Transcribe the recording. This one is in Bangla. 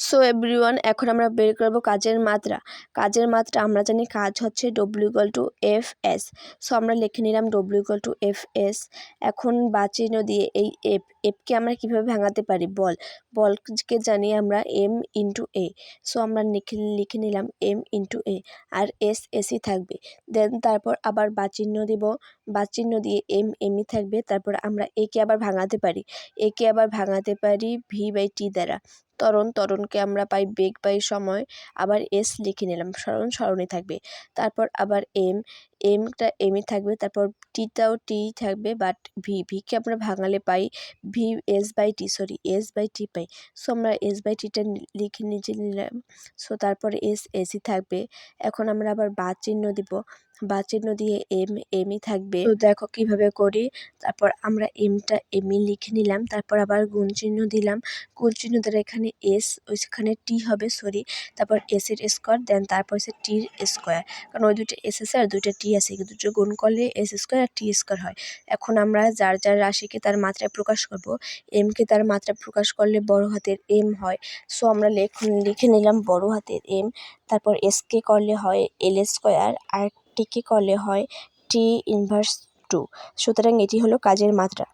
সো এভরিওয়ান এখন আমরা বের করব কাজের মাত্রা। কাজের মাত্রা আমরা জানি কাজ হচ্ছে W equal to F S so আমরা লিখে নিলাম W equal to F S এখন বা চিহ্ন দিয়ে এই এফ এফকে আমরা কীভাবে ভাঙাতে পারি? বল। বলকে জানি আমরা এম ইন্টু এ সো আমরা লিখে লিখে নিলাম M into A R S SE থাকবে। দেন তারপর আবার বা চিহ্ন দিব। বা চিহ্ন দিয়ে এম এমই থাকবে। তারপর আমরা একে আবার ভাঙাতে পারি। একে আবার ভাঙাতে পারি ভি বাই টি দ্বারা। ত্বরণ তরণকে আমরা পাই বেগ পাই সময়, আবার এস লিখে নিলাম, স্মরণ স্মরণে থাকবে। তারপর আবার এম এমটা এমই থাকবে, তারপর টিটাও টি থাকবে বাট ভি ভিকে আমরা ভাঙালে পাই V S by T sorry S by T pi. So আমরা এস বাই টিটা লিখে নিচে নিলাম। সো তারপর এস এসি থাকবে। এখন আমরা আবার বা চিহ্ন দিব। বা চিহ্ন দিয়ে এম এমই থাকবে। তো দেখো কীভাবে করি। তারপর আমরা এমটা এমই লিখে নিলাম। তারপর আবার গুণ চিহ্ন দিলাম। গুণ চিহ্ন দ্বারা এখানে এস ওইখানে টি হবে সরি তারপর এস এর স্কোয়ার দেন তারপর হচ্ছে টির স্কোয়ার কারণ ওই দুটো এস আছে আর দুটো টি আছে, কিন্তু দুটো গুণ করলে এস স্কোয়ার আর টি স্কোয়ার হয়। এখন আমরা যার যার রাশিকে তার মাত্রায় প্রকাশ করব এমকে তার মাত্রা প্রকাশ করলে বড় হাতের এম হয়। সো আমরা লিখে নিলাম বড় হাতের এম তারপর এসকে করলে হয় এল স্কোয়ার আর টিকে করলে হয় টি ইনভার্স টু সুতরাং এটি হলো কাজের মাত্রা।